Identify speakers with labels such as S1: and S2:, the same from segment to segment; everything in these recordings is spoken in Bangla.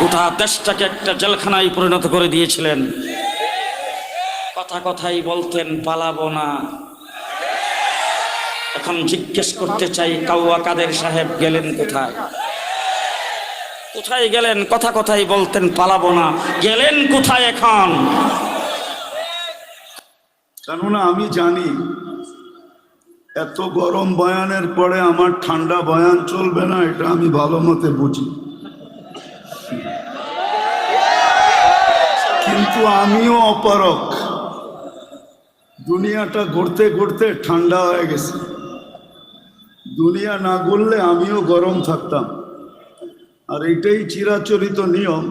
S1: গোটা দেশটাকে একটা জেলখানায় পরিণত করে দিয়েছিলেন? কথা কথাই বলতেন, পালাবো না। এখন জিজ্ঞেস করতে চাই, কাউয়া কাদের সাহেব গেলেন কোথায়? কোথায় গেলেন? কথা কথাই বলতেন, পালাবো না। গেলেন কোথায় এখন?
S2: কেননা আমি জানি, এত গরম বয়ানের পরে আমার ঠান্ডা বয়ান চলবে না, এটা আমি ভালো মতে বুঝি। কিন্তু আমিও অপারক। দুনিয়াটা ঘুরতে ঘুরতে ঠান্ডা হয়ে গেছে। দুনিয়া না ঘুরলে আমিও গরম থাকতাম। আর এটাই চিরাচরিত নিয়ম।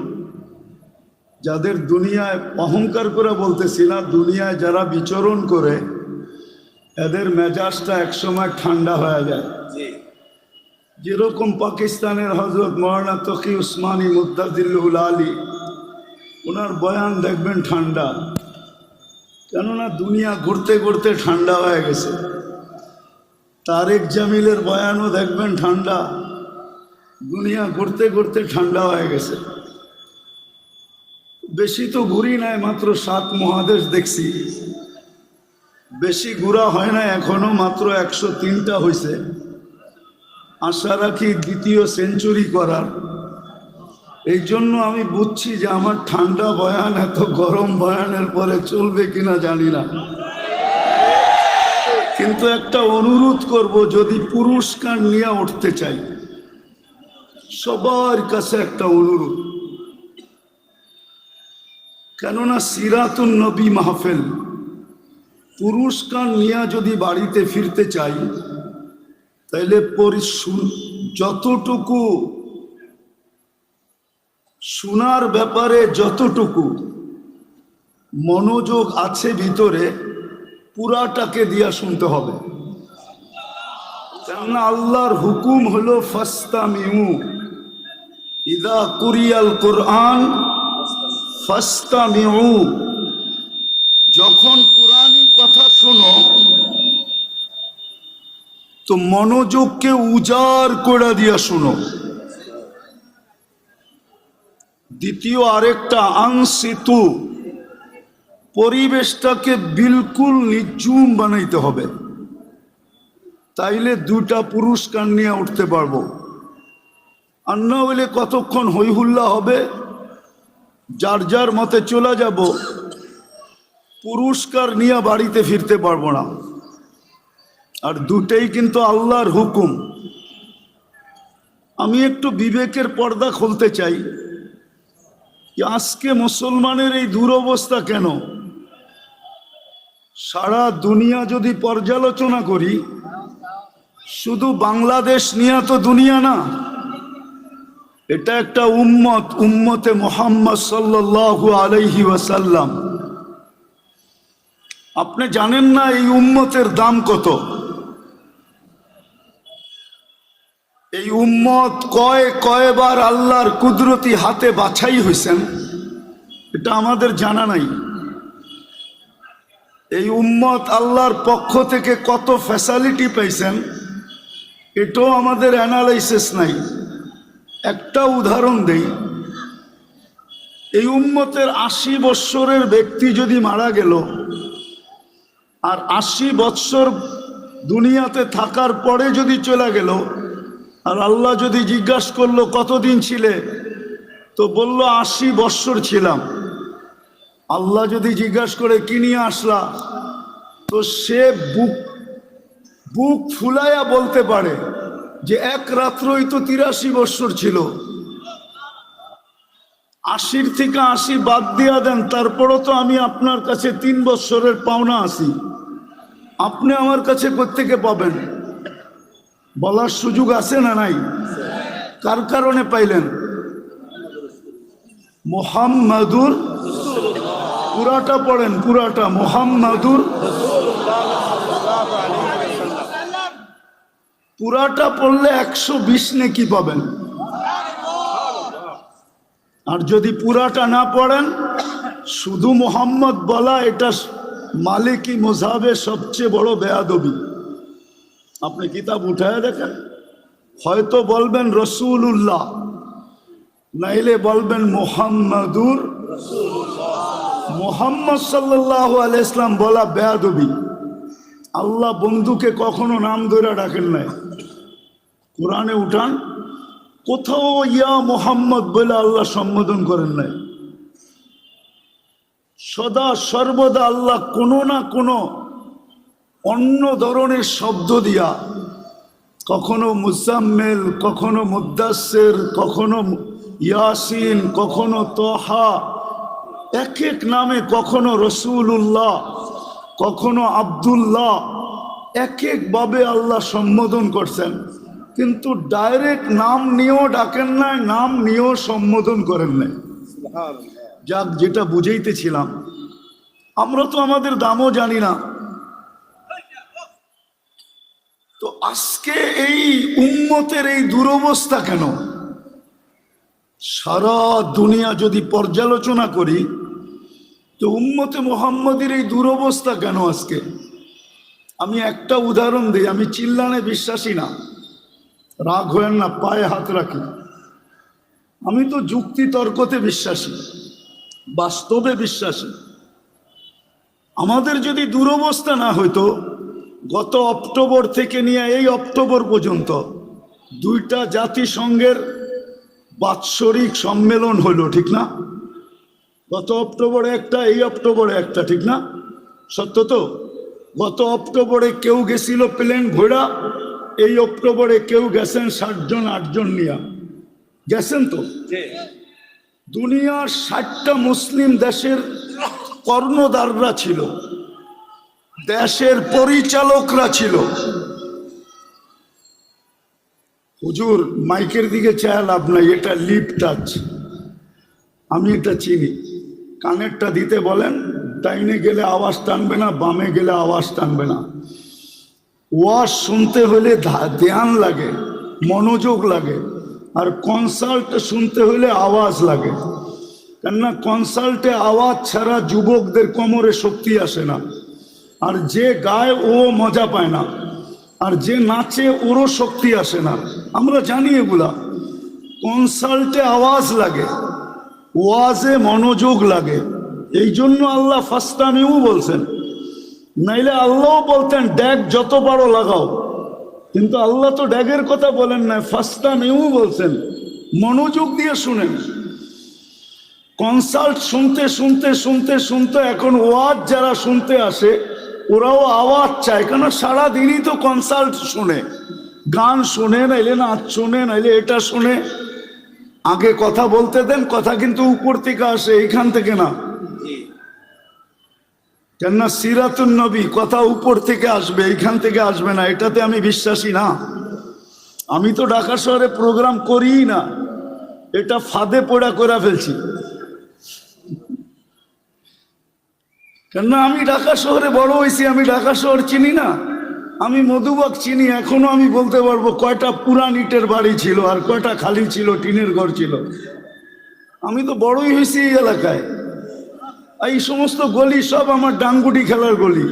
S2: যাদের দুনিয়ায় অহংকার করে বলতেছি না, দুনিয়ায় যারা বিচরণ করে, এদের মেজাজটা একসময় ঠান্ডা হয়ে যায়। যেরকম পাকিস্তানের হজরত মৌলানা তকি উসমানী মুদাজিল্লুল আলী ওনার বয়ান দেখবেন ঠান্ডা। কেননা দুনিয়া ঘুরতে ঘুরতে ঠান্ডা হয়ে গেছে। তারেক জামিলের বয়ানও দেখবেন ঠান্ডা। দুনিয়া ঘুরতে ঘুরতে ঠান্ডা হয়ে গেছে। বেশি তো ঘুরি নাই, মাত্র সাত মহাদেশ দেখছি। বেশি ঘোরা হয় না এখনও মাত্র একশো তিনটা হয়েছে আশা রাখি দ্বিতীয় সেঞ্চুরি করার। এই জন্য আমি বুঝছি যে আমার ঠান্ডা বয়ান এত গরম বয়ানের পরে চলবে কিনা জানি না। কিন্তু একটা অনুরোধ করব, যদি পুরস্কার নিয়ে উঠতে চাই, সবার কাছে একটা অনুরোধ। কেননা সিরাতুন নবী মাহফিল, পুরস্কার নিয়ে যদি বাড়িতে ফিরতে চাই পরিশুন যতটুকু শোনার ব্যাপারে যতটুকু মনোযোগ আছে ভিতরে, পুরাটাকে দিয়া শুনতে হবে। কেননা আল্লাহর হুকুম হলো, ফাস্তামিউ। ইদা কুরিয়াল কোরআন, ফাস্তামিউ। যখন কোরআনই কথা শোনো, তো মনোযোগকে উজাড় করে দিয়া শুনো। দ্বিতীয় আরেকটা আংসিতু পরিবেশটাকে বিলকুল নিচুম বানাইতে হবে। তাইলে দুটা পুরস্কার নিয়ে উঠতে পারব। আর না হলে কতক্ষণ হইহুল্লা হবে, যার যার মতে চলে যাব, পুরস্কার নিয়ে বাড়িতে ফিরতে পারব না। আর দুটেই কিন্তু আল্লাহর হুকুম। আমি একটু বিবেকের পর্দা খুলতে চাই। আজকে মুসলমানের এই দুরবস্থা কেন? সারা দুনিয়া যদি পর্যালোচনা করি, শুধু বাংলাদেশ নিয়ে তো দুনিয়া না, এটা একটা উম্মত, উম্মতে মোহাম্মদ সাল্লাল্লাহু আলাইহি ওয়াসাল্লাম। আপনি জানেন না এই উম্মতের দাম কত এই উম্মত কয় কয়বার আল্লাহর কুদরতি হাতে বাছাই হয়েছেন এটা আমাদের জানা নাই। এই উম্মত আল্লাহর পক্ষ থেকে কত ফ্যাসালিটি পাইছেন, এটাও আমাদের অ্যানালাইসিস নাই। একটা উদাহরণ দেই। এই উম্মতের আশি বৎসরের ব্যক্তি যদি মারা গেল, আর আশি বৎসর দুনিয়াতে থাকার পরে যদি চলে গেল আর আল্লাহ যদি জিজ্ঞাসা করল, কতদিন ছিলে? তো বলল, আশি বৎসর ছিলাম। আল্লাহ যদি জিজ্ঞাসা করে, কি নিয়ে আসলা? তো সে বুক বুক ফুলাইয়া বলতে পারে যে, এক রাত্রই তো তিরাশি বৎসর ছিল। আশির থেকে আশি বাদ দিয়া দেন, তারপরও তো আমি আপনার কাছে তিন বৎসরের পাওনা আসি আপনি আমার কাছে কোথেকে পাবেন। বলার সুযোগ আছে না নাই? কার কারণে পাইলেন? মোহাম্মদুর পুরাটা পড়েন পুরাটা মোহাম্মদুর পুরাটা পড়লে একশো বিশ নেকি পাবেন। আর যদি পুরাটা না পড়েন, শুধু মোহাম্মদ বলা এটা মালিকি মোজাবের সবচেয়ে বড় বেয়াদবি। আপনি কিতাব উঠায় দেখেন। হয়তো বলবেন রসুল্লাহ নাইলে বলবেন মোহাম্মদুর মোহাম্মদ সাল্লাহ আলাইসলাম বলা বেয়াদবি। আল্লাহ বন্ধুকে কখনো নাম ধরে ডাকেন নাই। কোরআনে উঠান, কোথাও ইয়া মোহাম্মদ বলে আল্লাহ সম্বোধন করেন নাই। সদা সর্বদা আল্লাহ কোনো না কোনো অন্য ধরনের শব্দ দিয়া কখনো মুজাম্মেল কখনো মুদাসের কখনো ইয়াসিন কখনো তহা এক এক নামে কখনো রসুল্লাহ কখনো আবদুল্লাহ এক একভাবে আল্লাহ সম্বোধন করছেন। কিন্তু ডাইরেক্ট নাম নিয়েও ডাকেন নাই নাম নিয়েও সম্বোধন করেন নাই। যাক যেটা বুঝাইতেছিলাম। আমরা তো আমাদের দামও জানি না। তো আজকে এই উম্মতের এই দুরবস্থা কেন? সারা দুনিয়া যদি পর্যালোচনা করি, তো উম্মতে মোহাম্মদের এই দুরবস্থা কেন আজকে? আমি একটা উদাহরণ দিই, আমি চিল্লানে বিশ্বাসী না। রাগ হয়েন না, পায়ে হাত রাখি। আমি তো যুক্তি তর্কতে বিশ্বাসী, বাস্তবে বিশ্বাসী। আমাদের যদি দুরবস্থা না হইতো গত অক্টোবর থেকে নিয়ে এই অক্টোবর পর্যন্ত দুইটা জাতিসংঘের বাৎসরিক সম্মেলন হলো ঠিক না? গত অক্টোবরে একটা এই অক্টোবরে একটা ঠিক না? সত্য তো? গত অক্টোবরে কেউ গেছিল প্লেন ঘোড়া এই অক্টোবরে কেউ গেছেন ষাটজন আটজন নিয়া। গেছেন তো? দুনিয়ার ষাটটা মুসলিম দেশের কর্ণদাররা ছিল। দেশের পরিচালকরা ছিল। হুজুর, মাইকের দিকে চায় লাভ নাই, এটা লিপ টাচ। আমি এটা চিনি। কানেরটা দিতে বলেন, ডাইনে গেলে আওয়াজ টানবে না, বামে গেলে আওয়াজ টানবে না। ওয়াজ শুনতে হলে ধ্যান লাগে, মনোযোগ লাগে, আর কনসাল্ট শুনতে হলে আওয়াজ লাগে। কেননা কনসাল্টে আওয়াজ ছাড়া যুবকদের কোমরে শক্তি আসে না। আর যে গায় ও মজা পায় না, আর যে নাচে ওরও শক্তি আসে না। আমরা জানি এগুলা। কনসাল্টে আওয়াজ লাগে, ওয়াজে মনোযোগ লাগে। এই জন্য আল্লাহ ফাস্তামিও বলছেন, নাইলে আল্লাহ বলতেন, ড্যাগ যত পারো লাগাও। কিন্তু আল্লাহ তো ড্যাগের কথা বলেন না ফাস্তামিও বলছেন। মনোযোগ দিয়ে শুনেন। কনসাল্ট শুনতে শুনতে শুনতে শুনতে এখন ওয়াজ যারা শুনতে আসে ওরাও আওয়াজ চায় কেন সারাদিনই তো কনসাল্ট শুনে। গান শুনে নাইলে নাচ শুনে নাইলে এটা শুনে। আগে কথা বলতে দেন কথা কিন্তু উপর থেকে আসে এখান থেকে না। কেননা সিরাতুন নবী কথা উপর থেকে আসবে এইখান থেকে আসবে না এটাতে আমি বিশ্বাসী না। আমি তো ঢাকা শহরে প্রোগ্রাম করিই না এটা ফাঁদে পোড়া করে ফেলছি। কেননা আমি ঢাকা শহরে বড় হয়েছি, আমি ঢাকা শহর চিনি না। আমি মধুবাগ চিনি, এখনও আমি বলতে পারব কয়টা পুরান ইটের বাড়ি ছিল আর কয়টা খালি ছিল, টিনের ঘর ছিল। আমি তো বড়ই হয়েছি এই এলাকায়। এই সমস্ত গলি সব আমার ডাঙ্গুটি খেলার গলি।